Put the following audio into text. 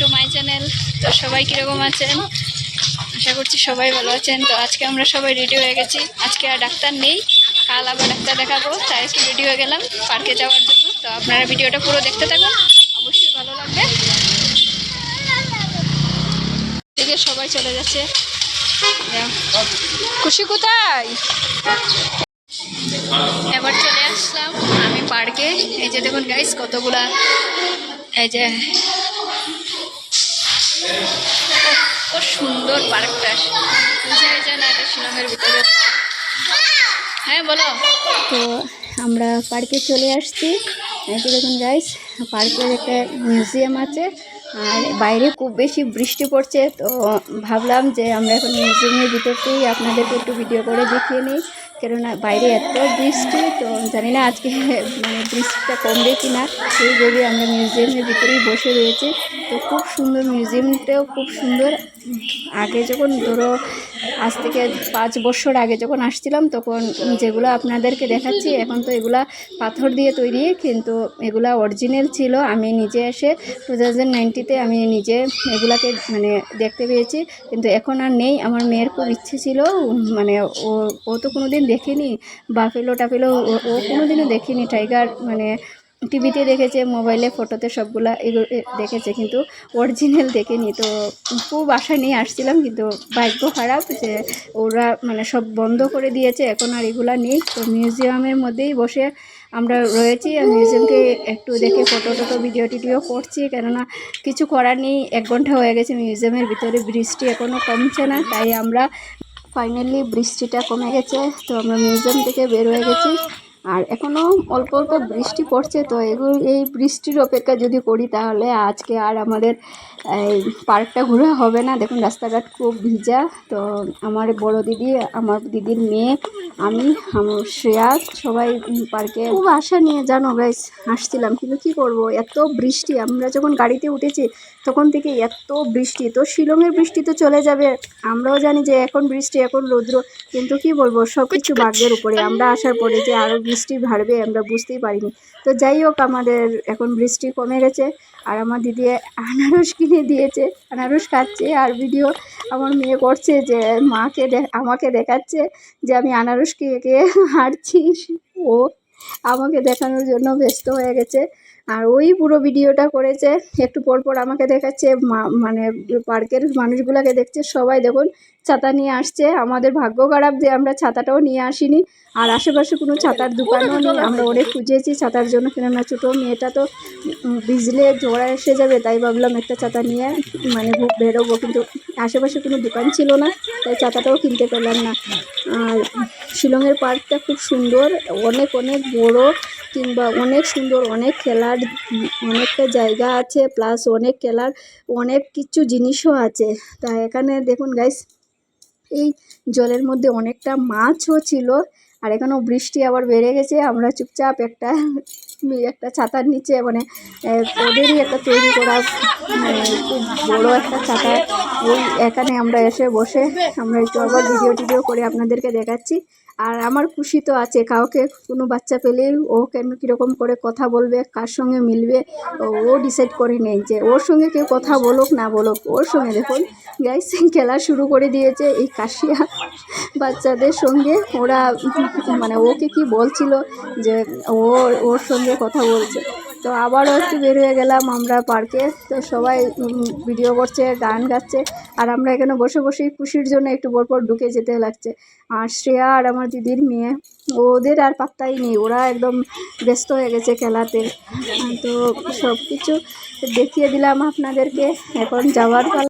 To my channel তো সবাই কীরকম আছেন? আশা করছি সবাই ভালো আছেন। তো আজকে আমরা সবাই রেডি হয়ে গেছি। আজকে আর ডাক্তার নেই। কাল আবার ডাক্তার দেখাবো। তাই একটু রেডি হয়ে গেলাম পার্কে যাওয়ার জন্য। তো আপনারা ভিডিওটা পুরো দেখতে থাকুন। অবশ্যই ভালো লাগবে। এদিকে সবাই চলে যাচ্ছে। খুশি কোথায়? এবার চলে আসলাম আমি পার্কে এই যে দেখুন গাইস কতগুলা। এই যে কত সুন্দর পার্কটা। যায় না এটা শিলংয়ের ভিতরে। হ্যাঁ বলো। তো আমরা পার্কে চলে আসছি। এই দেখুন গাইস পার্কের একটা মিউজিয়াম আছে। আর বাইরে খুব বেশি বৃষ্টি পড়ছে, তো ভাবলাম যে আমরা এখন মিউজিয়ামের ভিতরতেই আপনাদেরকে একটু ভিডিও করে দেখিয়ে নিই। কেননা বাইরে এত বৃষ্টি, তো জানি না আজকে মানে বৃষ্টিটা কমবে কি না সেই ভেবে আমরা মিউজিয়ামের ভিতরেই বসে রয়েছি। তো খুব সুন্দর মিউজিয়ামটাও খুব সুন্দর। আগে যখন ধরো, আজ থেকে পাঁচ বছর আগে যখন আসছিলাম, তখন যেগুলো আপনাদেরকে দেখাচ্ছি, এখন তো এগুলা পাথর দিয়ে তৈরি, কিন্তু এগুলা অরিজিনাল ছিল। আমি নিজে এসে টু থাউজেন্ড নাইনটিতে আমি নিজে এগুলাকে মানে দেখতে পেয়েছি। কিন্তু এখন আর নেই। আমার মেয়ের খুব ইচ্ছে ছিল মানে ও ও তো কোনো দিন দেখেনি, বাফেলো টাফেলো, ও- কোনো দিনও দেখেনি, টাইগার মানে টিভিতে দেখেছে, মোবাইলে, ফটোতে সবগুলা এগুলো দেখেছে, কিন্তু অরিজিনাল দেখেনি। তো খুব আশা নিয়ে আসছিলাম, কিন্তু ভাগ্য খারাপ যে ওরা মানে সব বন্ধ করে দিয়েছে, এখন আর এগুলা নেই। তো মিউজিয়ামের মধ্যেই বসে আমরা রয়েছি, আর মিউজিয়ামকে একটু দেখে ফটো টটো ভিডিও টিডিও করছি, কেননা কিছু করার নেই, এক ঘণ্টা হয়ে গেছে মিউজিয়ামের ভিতরে বৃষ্টি এখনও কমছে না, তাই আমরা ফাইনালি বৃষ্টিটা কমে গেছে তো আমরা মিউজিয়াম থেকে বের হয়ে গেছি। আর এখনও অল্প অল্প বৃষ্টি পড়ছে, তো এগুলো এই বৃষ্টির অপেক্ষা যদি করি তাহলে আজকে আর আমাদের, এই পার্কটা ঘোরা হবে না। দেখুন, রাস্তাঘাট খুব ভিজা, তো আমার বড় দিদি, আমার দিদির মেয়ে, আমি আমার শ্রেয়া, সবাই পার্কে খুব আশা নিয়ে, জানো গাইস আসছিলাম কিন্তু কি করব, এত বৃষ্টি, আমরা যখন গাড়িতে উঠেছি তখন থেকে এত বৃষ্টি, তো শিলংয়ের বৃষ্টি তো চলে যাবে। আমরাও জানি যে এখন বৃষ্টি, এখন রৌদ্র, কিন্তু কি বলব সব কিছু ভাগ্যের উপরে। আমরা আসার পরে যে আরও বৃষ্টি বাড়বে আমরা বুঝতেই পারিনি। তো যাই হোক, আমাদের এখন বৃষ্টি কমে গেছে আর আমার দিদি আনারস কিনে দিয়েছে, আনারস খাচ্ছে আর ভিডিও আমার মেয়ে করছে যে মাকে আমাকে দেখাচ্ছে যে আমি আনারস কে খেয়ে হাঁটছি। ও আমাকে দেখানোর জন্য ব্যস্ত হয়ে গেছে। আর ওই পুরো ভিডিওটা করেছে, একটু পর পর আমাকে দেখাচ্ছে মানে পার্কের মানুষগুলোকে দেখছে, সবাই দেখুন, ছাতা নিয়ে আসছে। আমাদের ভাগ্য খারাপ যে আমরা ছাতাটাও নিয়ে আসিনি। আর আশেপাশে কোনো ছাতার দোকানও নেই। আমরা অনেক খুঁজেছি ছাতার জন্য, কেননা ছোটো মেয়েটা তো ভিজলে জ্বরা এসে যাবে, তাই ভাবলাম একটা ছাতা নিয়ে মানে বেরোবো। কিন্তু আশেপাশে কোনো দোকান ছিল না, তাই ছাতাটাও কিনতে পারলাম না। আর শিলংয়ের পার্কটা খুব সুন্দর, অনেক অনেক বড় কিংবা অনেক সুন্দর, অনেক খেলার, অনেকটা জায়গা আছে প্লাস অনেক খেলার, অনেক কিছু জিনিসও আছে। তা এখানে দেখুন গাইস এই জলের মধ্যে অনেকটা মাছও ছিল, আর এখানেও বৃষ্টি আবার বেড়ে গেছে, আমরা চুপচাপ একটা একটা ছাতার নিচে মানে ওদেরই একটা তৈরি করা খুব বড় একটা ছাতা। ওই এখানে আমরা এসে বসে আমরা একটু আবার ভিডিও টিডিও করে আপনাদেরকে দেখাচ্ছি। আর আমার খুশি তো আছে, কাউকে কোনো বাচ্চা পেলেই ও কেন কীরকম করে কথা বলবে, কার সঙ্গে মিলবে, ও ও ডিসাইড করে নেই যে ওর সঙ্গে কেউ কথা বলুক না বলুক, ওর সঙ্গে দেখুন। গাইস খেলা শুরু করে দিয়েছে এই কাশিয়া বাচ্চাদের সঙ্গে। ওরা মানে ওকে কি বলছিল যে ও ওর সঙ্গে কথা বলছে। তো আবারও একটু বের হয়ে গেলাম আমরা পার্কে। তো সবাই ভিডিও করছে, গান গাচ্ছে। আর আমরা এখানে বসে বসেই খুশির জন্য একটু পর পর ঢুকে যেতে লাগছে। আর শ্রেয়া আর আমার দিদির মেয়ে, ওদের আর পাত্তাই নেই। ওরা একদম ব্যস্ত হয়ে গেছে খেলাতে। তো সব কিছু দেখিয়ে দিলাম আপনাদেরকে। এখন যাওয়ার